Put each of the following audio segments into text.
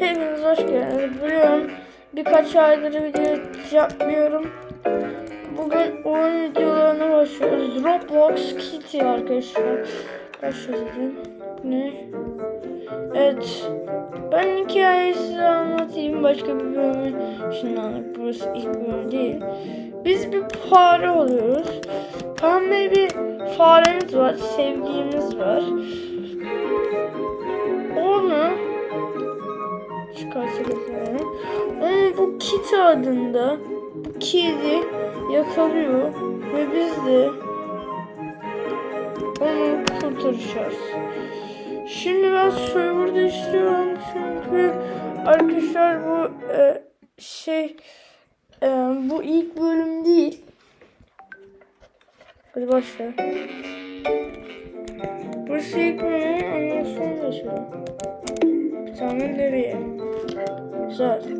Hepiniz hoş geldiniz. Biliyorum birkaç aydır video yapmıyorum. Bugün oyun videolarına başlıyoruz. Roblox Kitty arkadaşlar. Başlayalım. Ne? Evet. Ben hikayeyi size anlatayım. Başka bir bölümü. Şimdi anlat. Burası ilk bölüm değil. Biz bir fare oluyoruz. Pembe bir faremiz var. Sevgilimiz var. Bu Kitty adında bu kedi yakalıyor ve biz de onu kurtaracağız. Şimdi ben server değiştiriyorum çünkü arkadaşlar bu e, şey e, bu ilk bölüm değil. Hadi başla. Burası ilk bölüm ondan sonra. Bir tane levye. Güzel.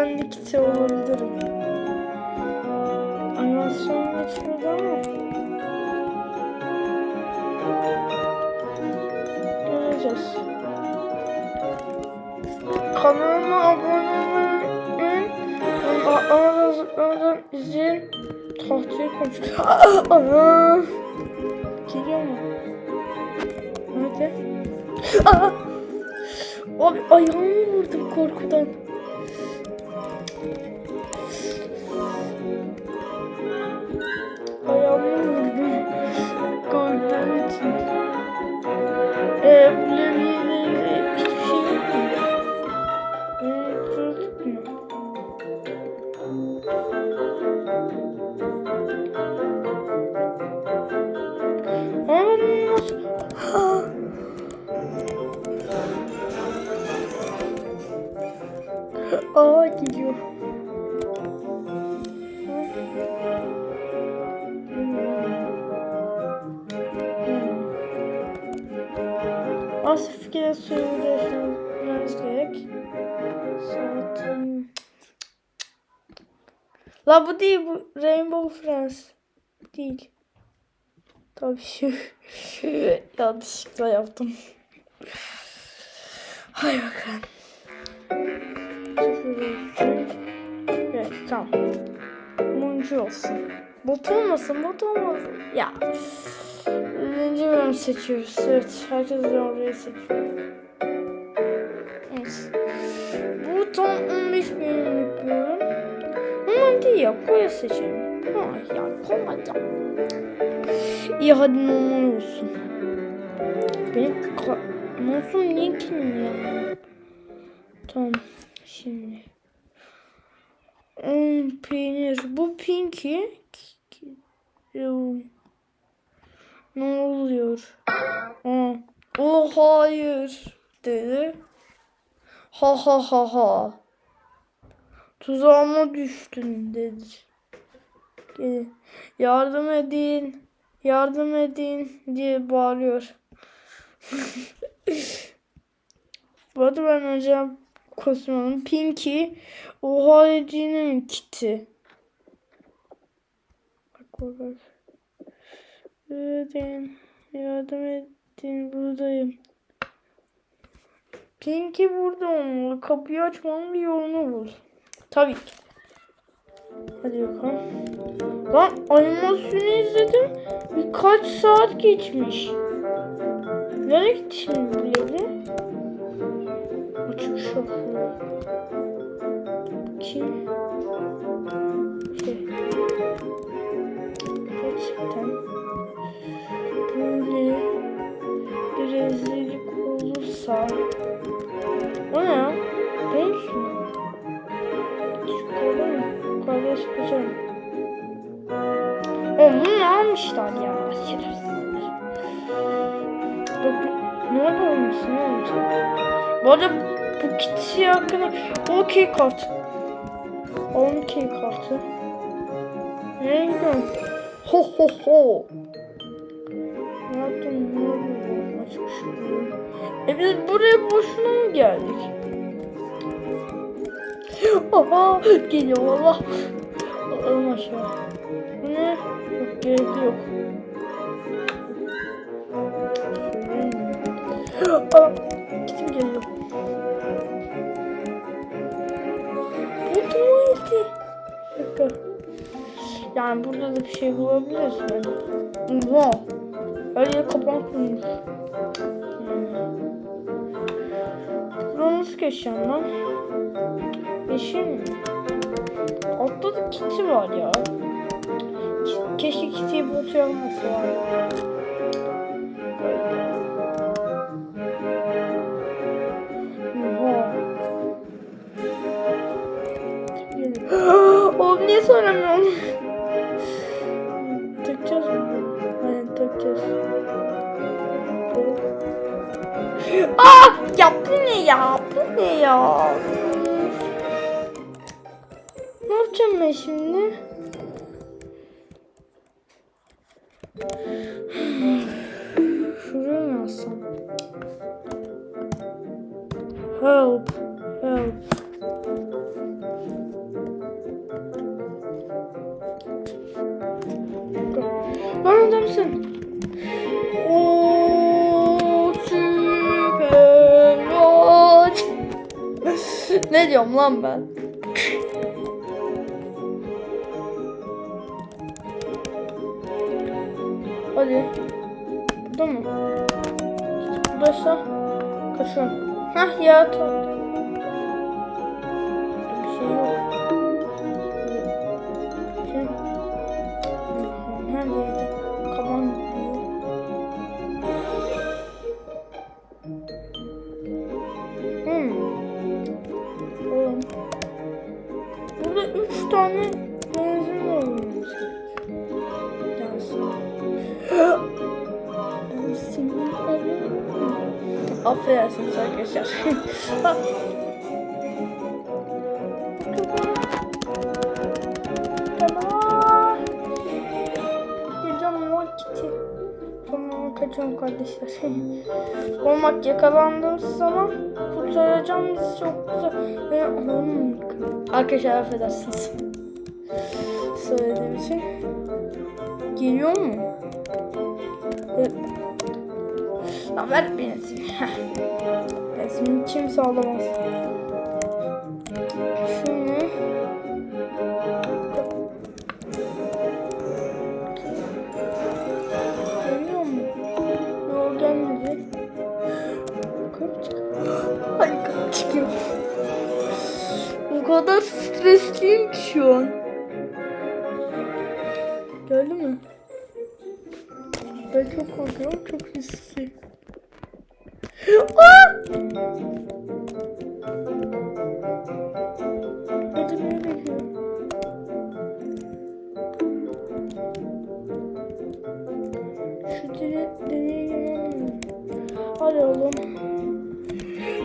Kiti olabilirim. Animasyon geçmedi ama. Göreceğiz. Kanalıma abone olmayı unutmayın. Atlamadan zıplamadan izleyin. Tahtaya konuş. Ana. Geliyor mu? Nerede? Aa! Abi ayağımı vurdum korkudan. Ayağımı vurdum. Korktuğum için. Levyeleri hiçbir şey yok nasıl... Aa. La bu değil bu Rainbow Friends. Değil. Tabii şu. Yanlışlıkla yaptım. Hay bakalım. Evet tamam. Mumcu olsun. Bot olmasın, bot olmasın. Ya. Birinci bölüm seçiyoruz. Evet, herkes de orayı seçiyor. Kolay seçelim. Ha ya, ya. İyi hadi normal olsun. Benim Masum niye kimin ya? Tamam. Şimdi. Hmm, peynir. Bu Pinky. Ne oluyor? Aa. Oh hayır. Dedi. Ha ha ha ha. Tuzağıma düştün dedi. Yardım edin. Yardım edin diye bağırıyor. Bu arada ben önce kostümüm Pinky. O haricinin kiti. Bak bak. Edin. Yardım edin. Buradayım. Pinky burada olmalı. Kapıyı açmanın bir yolunu bul. Tabii ki. Hadi bakalım. Lan animasyonu izledim. Birkaç saat geçmiş. Nereye gitti şimdi bu levye? Açık şoför. Kim? Ne almışlar ya? Şerefsizler. Bak ne olmuş ne olmuş? Bu arada bu kişi hakkında okey kart. 10 key kartı. Nereye gidiyorum? Ho ho ho. Ne yaptın? Ne oldu? Açmış. E biz buraya boşuna mı geldik? Aha geliyor valla. Alalım aşağı. Gerek yok. Aa, kim geliyor? Buldum o eti. Bir dakika. Yani burada da bir şey bulabiliriz yani. Oha. Her yer kapatılmış. Hmm. Buradan nasıl geçeceğim lan? Yeşil mi? Altta da kiti var ya. Ke- Keşke kitiyi bulutuyor olması. Oha. Oğlum niye soramıyorum? takacağız mı? Aynen takacağız. Aa! Ya bu ne ya? Bu ne ya? Ne yapacağım ben şimdi? Lan ben? Hadi. Burada mı? Buradaysa kaçıyorum. Hah ya tamam. Üç tane benzin var olmamız gerekiyor. Affedersiniz arkadaşlar. Ha. Tamam. Geleceğim vakti. Tamam kaçıyorum kardeşler. Olmak yakalandığımız zaman kurtaracağım bizi çok güzel. Arkadaşlar affedersiniz. Söylediğim için. Geliyor mu? Lan ver benzin. Benzin kimse alamaz. Ay yukarı çıkıyor. O kadar stresliyim ki şu an. Geldi mi? Ben çok korkuyorum, çok riskli. Bekliyor. Şu deli, deliye girmem Hadi oğlum.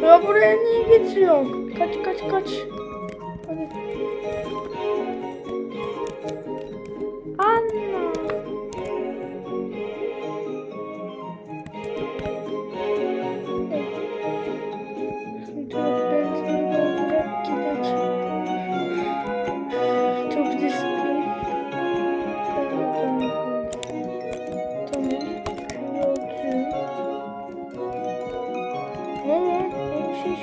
Ya buraya niye getiriyorsun? Kaç kaç kaç. Hadi. Şey.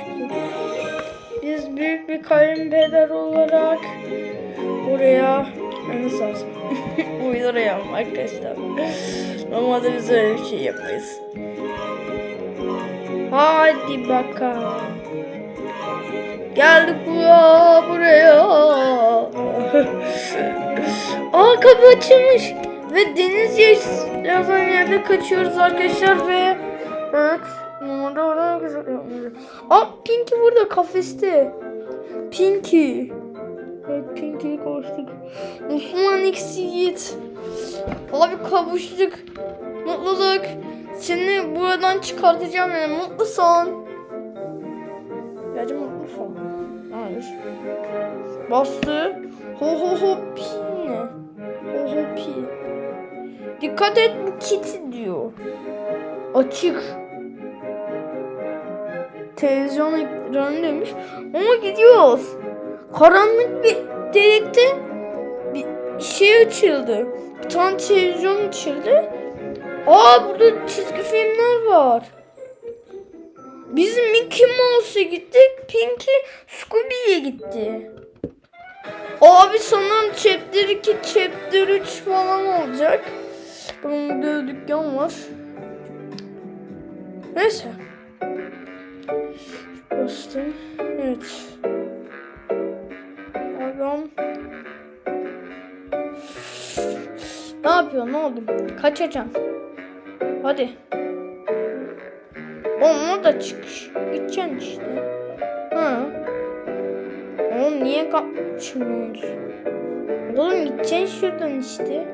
Biz büyük bir kayınpeder olarak buraya en lazım. Uyduruyorum arkadaşlar. Normalde biz öyle bir şey yapmayız. Hadi bakalım. Geldik buraya buraya. Aa kapı açılmış. Ve deniz yazan yerde kaçıyoruz arkadaşlar ve evet oraya güzel. Aa Pinky burada kafeste. Pinky. Evet Pinky'yi kavuştuk. Osman X Yiğit. Abi kavuştuk. Mutluluk. Seni buradan çıkartacağım yani mutlu son. Gerçi mutlu son. Hayır. Bastı. Ho ho ho pi? Ho ho pi. Dikkat et bu Kitty diyor. Açık. Televizyon ekranı demiş. Ama gidiyoruz. Karanlık bir delikte bir şey açıldı. Bir tane televizyon açıldı. Aa burada çizgi filmler var. Biz Mickey Mouse'a gittik. Pinky Scooby'ye gitti. Abi sanırım chapter 2, chapter 3 falan olacak. Bunun burada dükkan var. Neyse. Bastım. Evet. Adam. Ne yapıyorsun oğlum? Kaçacaksın. Hadi. Oğlum da çıkış. Gideceksin işte. Ha. Oğlum niye kaçmıyorsun? Oğlum gideceksin şuradan işte.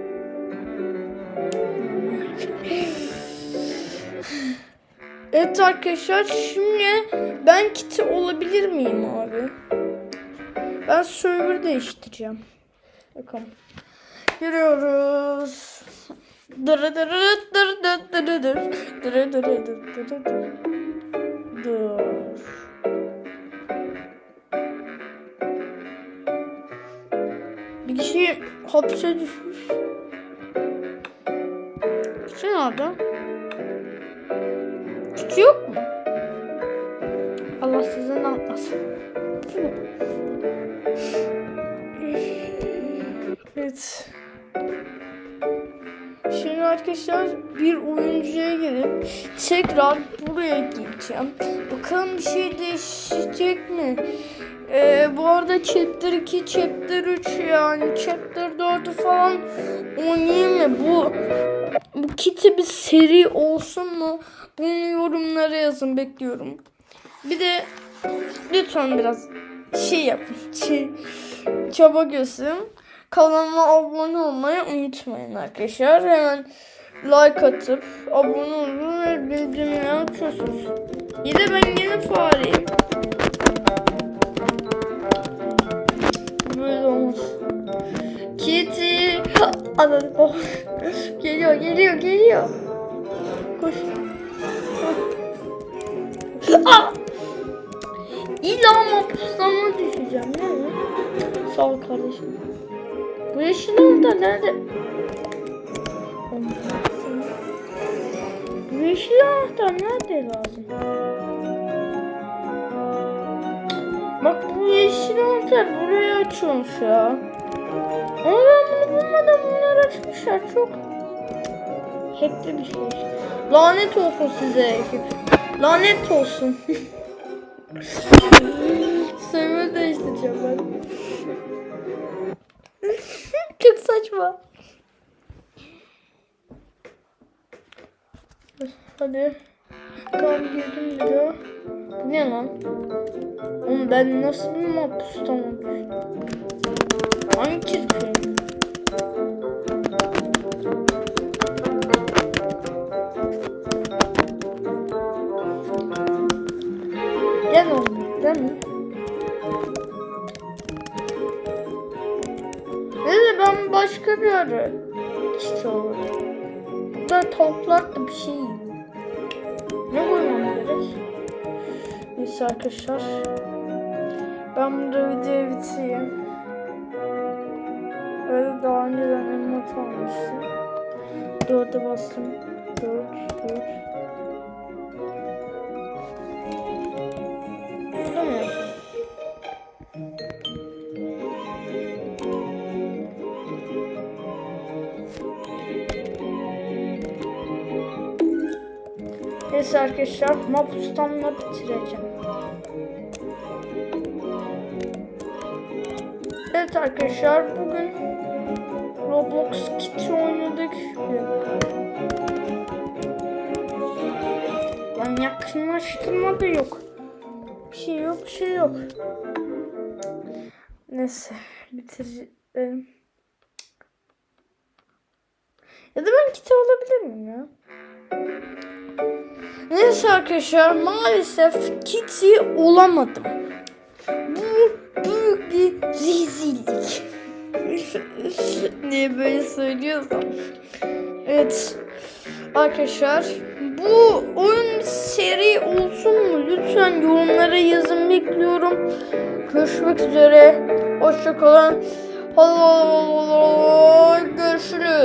Evet arkadaşlar şimdi ben kiti olabilir miyim abi? Ben server değiştireceğim. Bakalım. Giriyoruz. Dırı. Bir kişi hapse düşmüş. Kişi nerede? Kişi yok mu? Allah size ne yapmasın. Evet. Şimdi arkadaşlar bir oyuncuya gelip tekrar buraya gideceğim. Bakalım bir şey değişecek mi? Ee, bu arada chapter 2, chapter 3 yani chapter 4'ü falan oynayayım mı? Bu bu kitty bir seri olsun mu? Bunu yorumlara yazın bekliyorum. Bir de lütfen biraz şey yapın. Şey, çaba gösterin. Kanalıma abone olmayı unutmayın arkadaşlar. Hemen like atıp abone olun ve bildirimleri açıyorsunuz. Bir de ben yeni fareyim. Anladım. Oh. Geliyor, geliyor, geliyor. Koş. Ah! İlla mahpuslama düşeceğim. Ne mi? Sağ ol kardeşim. Bu yeşil orada nerede? Bu yeşil anahtar nerede lazım? Bak bu yeşil anahtar buraya açıyormuş ya. Ama ben bunu bulmadan bunlar açmışlar çok. Hackli bir şey. Lanet olsun size ekip. Lanet olsun. Server değiştireceğim ben. Çok saçma. Hadi. Tamam girdim diyor. Bu ne lan? Oğlum ben nasıl bir mahpustan olmuşum? Hangi çizgi film? Gel oğlum, mi? Neyse ben başka bir ara işte olur. Burada tavuklar da bir şey. Ne koymam gerek? Neyse arkadaşlar. Ben burada videoyu bitireyim. Daha önceden emot almıştım. Dörde bastım. Dört, dört. Burada mı? Neyse arkadaşlar Mapus'tanla bitireceğim. Evet arkadaşlar bugün Roblox Kitty oynadık. Lan yakınlaştırma da yok. Bir şey yok, bir şey yok. Neyse bitireceğim. Ya da ben Kitty olabilir miyim ya? Neyse arkadaşlar maalesef Kitty olamadım. Niye böyle söylüyorsam. Evet. Arkadaşlar bu oyun seri olsun mu? Lütfen yorumlara yazın bekliyorum. Görüşmek üzere. Hoşçakalın. Görüşürüz.